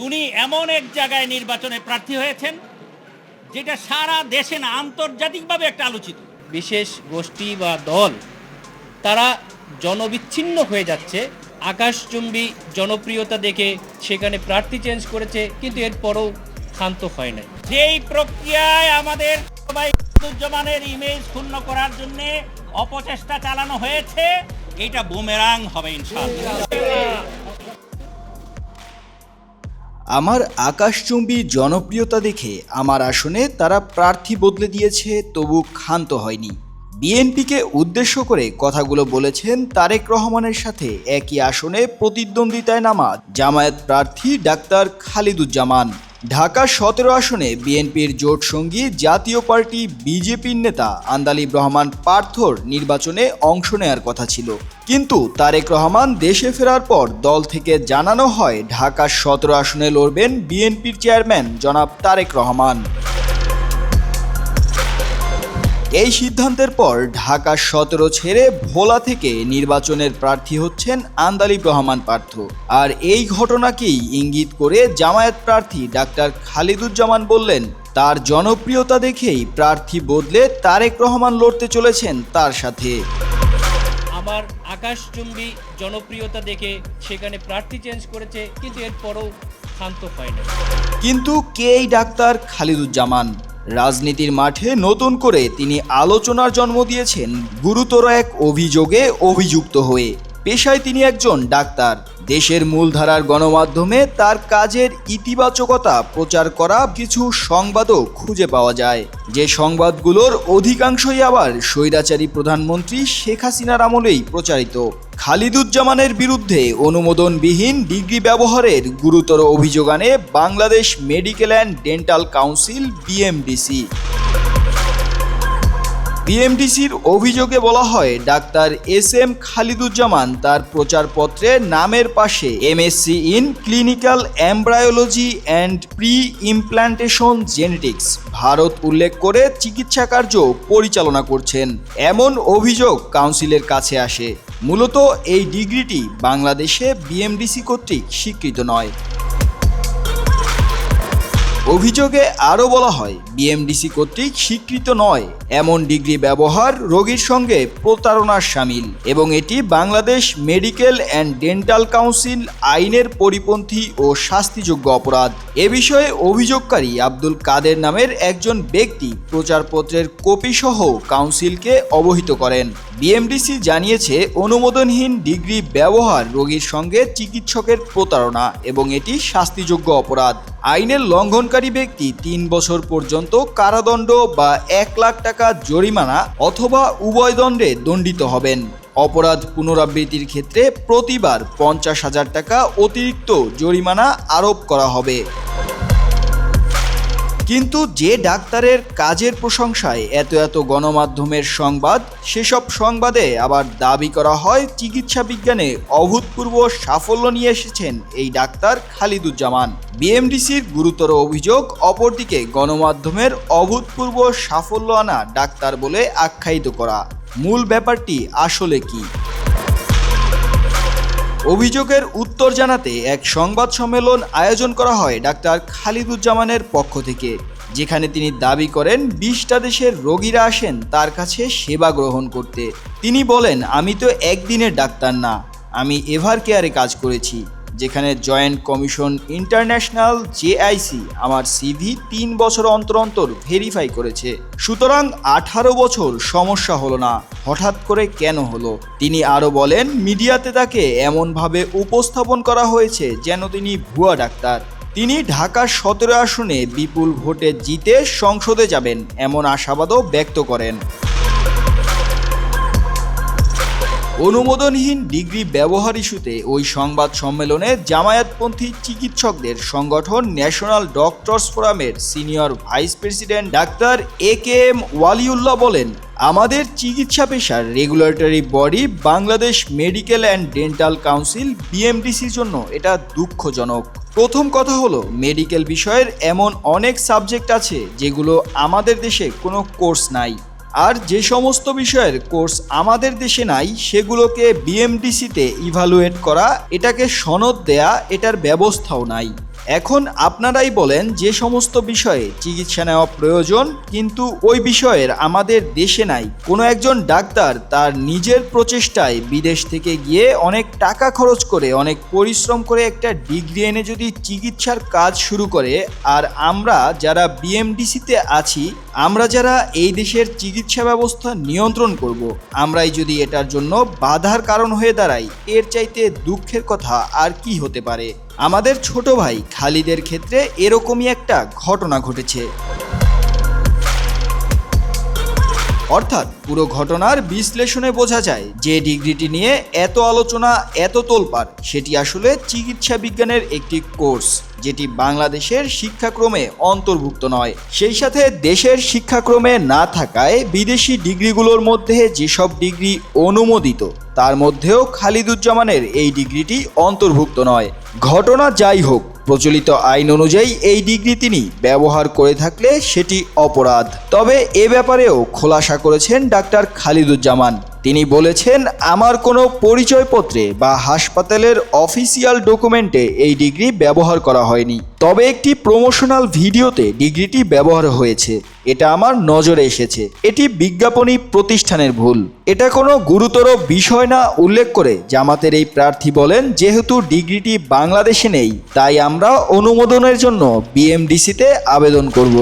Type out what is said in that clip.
উনি এমন এক জায়গায় নির্বাচনে প্রার্থী হয়েছেন যেটা সারা দেশে না আন্তর্জাতিকভাবে একটা আলোচিত। বিশেষ গোষ্ঠী বা দল তারা জনবিচ্ছিন্ন হয়ে যাচ্ছে। আকাশচুম্বী জনপ্রিয়তা দেখে সেখানে প্রার্থী চেঞ্জ করেছে কিন্তু এরপরও ক্ষান্ত হয় নাই। যেই প্রক্রিয়ায় আমাদের সবাই জামানের ইমেজ ক্ষুণ্ণ করার জন্য অপচেষ্টা চালানো হয়েছে এটা বুমেরাং হবে ইনশাআল্লাহ। আমার আকাশচুম্বী জনপ্রিয়তা দেখে আমার আসনে তারা প্রার্থী বদলে দিয়েছে, তবু ক্ষান্ত হয়নি। বিএনপিকে উদ্দেশ্য করে কথাগুলো বলেছেন তারেক রহমানের সাথে একই আসনে প্রতিদ্বন্দ্বিতায় নামা জামায়াত প্রার্থী ডাক্তার খালিদুজ্জামান। ঢাকা সতেরো আসনে বিএনপির জোট সঙ্গী জাতীয় পার্টি বিজেপির নেতা আন্দালিব রহমান পার্থর নির্বাচনে অংশ নেয়ার কথা ছিল। কিন্তু তারেক রহমান দেশে ফেরার পর দল থেকে জানানো হয় ঢাকা সতেরো আসনে লড়বেন বিএনপির চেয়ারম্যান জনাব তারেক রহমান। এই সিদ্ধান্তের পর ঢাকা সতেরো ছেড়ে ভোলা থেকে নির্বাচনের প্রার্থী হচ্ছেন আন্দালিব রহমান পার্থ। আর এই ঘটনাকেই ইঙ্গিত করে জামায়াত প্রার্থী ডাক্তার খালিদুজ্জামান বললেন তার জনপ্রিয়তা দেখেই প্রার্থী বদলে তারেক রহমান লড়তে চলেছেন তার সাথে। আমার আকাশচুম্বী জনপ্রিয়তা দেখে সেখানে প্রার্থী চেঞ্জ করেছে কিন্তু এরপরও শান্ত হয় নাই কিন্তু কে এই ডাক্তার? খালিদুজ্জামান। রাজনীতির মাঠে নতুন করে তিনি আলোচনার জন্ম দিয়েছেন গুরুতর এক অভিযোগে অভিযুক্ত হয়ে। পেশায় তিনি একজন ডাক্তার। দেশের মূলধারার গণমাধ্যমে তার কাজের ইতিবাচকতা প্রচার করা কিছু সংবাদও খুঁজে পাওয়া যায়। যে সংবাদগুলোর অধিকাংশই আবার স্বৈরাচারী প্রধানমন্ত্রী শেখ হাসিনার আমলেই প্রচারিত। খালিদুজ্জামানের বিরুদ্ধে অনুমোদনবিহীন ডিগ্রি ব্যবহারের গুরুতর অভিযোগ আনে Bangladesh medical and dental council, BMDC. বিএমডিসির অভিযোগে বলা হয়, ডাক্তার এস এম খালিদুজ্জামান তার প্রচারপত্রে নামের পাশে MSc in clinical embryology and pre implantation genetics Bharat উল্লেখ করে চিকিৎসা কার্য পরিচালনা করছেন। এমন অভিযোগ কাউন্সিলের কাছে আসে। মূলত এই ডিগ্রিটি বাংলাদেশে বিএমডিসি কর্তৃক স্বীকৃত নয়। অভিযোগে আরও বলা হয়, বিএমডিসি কর্তৃক স্বীকৃত নয়। এমন ডিগ্রি ব্যবহার রোগীর সঙ্গে প্রতারণার সামিল এবং এটি Bangladesh medical and dental council আইনের পরিপন্থী ও শাস্তিযোগ্য অপরাধ। এ বিষয়ে অভিযোগকারী আব্দুল কাদের নামের একজন ব্যক্তি প্রচারপত্রের কপি সহ কাউন্সিলকে অবহিত করেন। বিএমডিসি জানিয়েছে, অনুমোদনহীন ডিগ্রি ব্যবহার রোগীর সঙ্গে চিকিৎসকের প্রতারণা এবং এটি শাস্তিযোগ্য অপরাধ। আইনের লঙ্ঘনকারী ব্যক্তি তিন বছর পর্যন্ত কারাদণ্ড বা এক লাখ টাকা জরিমানা অথবা উভয় দণ্ডে দণ্ডিত হবেন। অপরাধ পুনরাবৃত্তির ক্ষেত্রে প্রতিবার পঞ্চাশ হাজার টাকা অতিরিক্ত জরিমানা আরোপ করা হবে। কিন্তু যে ডাক্তারের কাজের প্রশংসায় এত এত গণমাধ্যমের সংবাদ, সেসব সংবাদে আবার দাবি করা হয় চিকিৎসা বিজ্ঞানে অভূতপূর্ব সাফল্য নিয়ে এসেছেন এই ডাক্তার খালিদুজ্জামান। বিএমডিসির গুরুতর অভিযোগ, অপরদিকে গণমাধ্যমের অভূতপূর্ব সাফল্য আনা ডাক্তার বলে আখ্যায়িত করা। মূল ব্যাপারটি আসলে কি? অভিযোগের উত্তর জানাতে এক সংবাদ সম্মেলন আয়োজন করা হয় ডাক্তার খালিদুজ্জামানের পক্ষ থেকে, যেখানে তিনি দাবি করেন বিশটা দেশের রোগীরা আসেন তার কাছে সেবা গ্রহণ করতে। তিনি বলেন, আমি তো একদিনের ডাক্তার না, আমি এভার কেয়ারে কাজ করেছি। যেখানে জয়েন্ট কমিশন ইন্টারন্যাশনাল জেআইসি আমার সিভি তিন বছর অন্তর অন্তর ভেরিফাই করেছে। সুতরাং আঠারো বছর সমস্যা হলো না, হঠাৎ করে কেন হলো? তিনি আরও বলেন, মিডিয়াতে তাকে এমনভাবে উপস্থাপন করা হয়েছে যেন তিনি ভুয়া ডাক্তার। তিনি ঢাকার সতেরো আসনে বিপুল ভোটে জিতে সংসদে যাবেন, এমন আশাবাদও ব্যক্ত করেন। অনুমোদনহীন ডিগ্রি ব্যবহার ইস্যুতে ওই সংবাদ সম্মেলনে জামায়াতপন্থী চিকিৎসকদের সংগঠন ন্যাশনাল ডক্টরস ফোরামের সিনিয়র ভাইস প্রেসিডেন্ট ডাক্তার এ কে এম ওয়ালিউল্লাহ বলেন, আমাদের চিকিৎসা পেশার regulatory body Bangladesh medical and dental council, বিএমডিসির জন্য এটা দুঃখজনক। প্রথম কথা হলো, মেডিকেল বিষয়ের এমন অনেক সাবজেক্ট আছে যেগুলো আমাদের দেশে কোনো কোর্স নাই। আর যে সমস্ত বিষয়ের কোর্স আমাদের দেশে নাই, সেগুলোকে বিএমডিসিতে ইভালুয়েট করা, এটাকে সনদ দেয়া, এটার ব্যবস্থাও নাই। এখন আপনারাই বলেন যে সমস্ত বিষয়ে চিকিৎসা নেওয়া প্রয়োজন, কিন্তু ওই বিষয়ের আমাদের দেশে নাই। কোনো একজন ডাক্তার তার নিজের প্রচেষ্টায় বিদেশ থেকে গিয়ে অনেক টাকা খরচ করে, অনেক পরিশ্রম করে একটা ডিগ্রি এনে যদি চিকিৎসার কাজ শুরু করে, আর আমরা যারা বিএমডিসিতে আছি, আমরা যারা এই দেশের চিকিৎসা ব্যবস্থা নিয়ন্ত্রণ করব, আমরাই যদি এটার জন্য বাধার কারণ হয়ে দাঁড়াই, এর চাইতে দুঃখের কথা আর কি হতে পারে? আমাদের ছোট ভাই খালিদের ক্ষেত্রে এরকমই একটা ঘটনা ঘটেছে। অর্থাৎ পুরো ঘটনার বিশ্লেষণে বোঝা যায় যে ডিগ্রিটি নিয়ে এত আলোচনা, এত তোলপাড়, সেটি আসলে চিকিৎসা বিজ্ঞানের একটি কোর্স, যেটি বাংলাদেশের শিক্ষাক্রমে অন্তর্ভুক্ত নয়। সেই সাথে দেশের শিক্ষাক্রমে না থাকায় বিদেশি ডিগ্রিগুলোর মধ্যে যেসব ডিগ্রি অনুমোদিত তার মধ্যেও খালিদুজ্জামানের এই ডিগ্রিটি অন্তর্ভুক্ত নয়। ঘটনা যাই হোক, প্রচলিত আইন অনুযায়ী এই ডিগ্রি তিনি ব্যবহার করে থাকলে সেটি অপরাধ। তবে এ ব্যাপারেও খোলাসা করেছেন ডাক্তার খালিদুজ্জামান। তিনি বলেছেন, আমার কোনো পরিচয়পত্রে বা হাসপাতালের অফিসিয়াল ডকুমেন্টে এই ডিগ্রি ব্যবহার করা হয়নি। তবে একটি প্রমোশনাল ভিডিওতে ডিগ্রিটি ব্যবহার হয়েছে। এটা আমার নজরে এসেছে। এটি বিজ্ঞাপনী প্রতিষ্ঠানের ভুল। এটা কোনো গুরুতর বিষয় না উল্লেখ করে জামাতের এই প্রার্থী বলেন, যেহেতু ডিগ্রিটি বাংলাদেশে নেই, তাই আমরা অনুমোদনের জন্য বিএমডিসিতে আবেদন করব।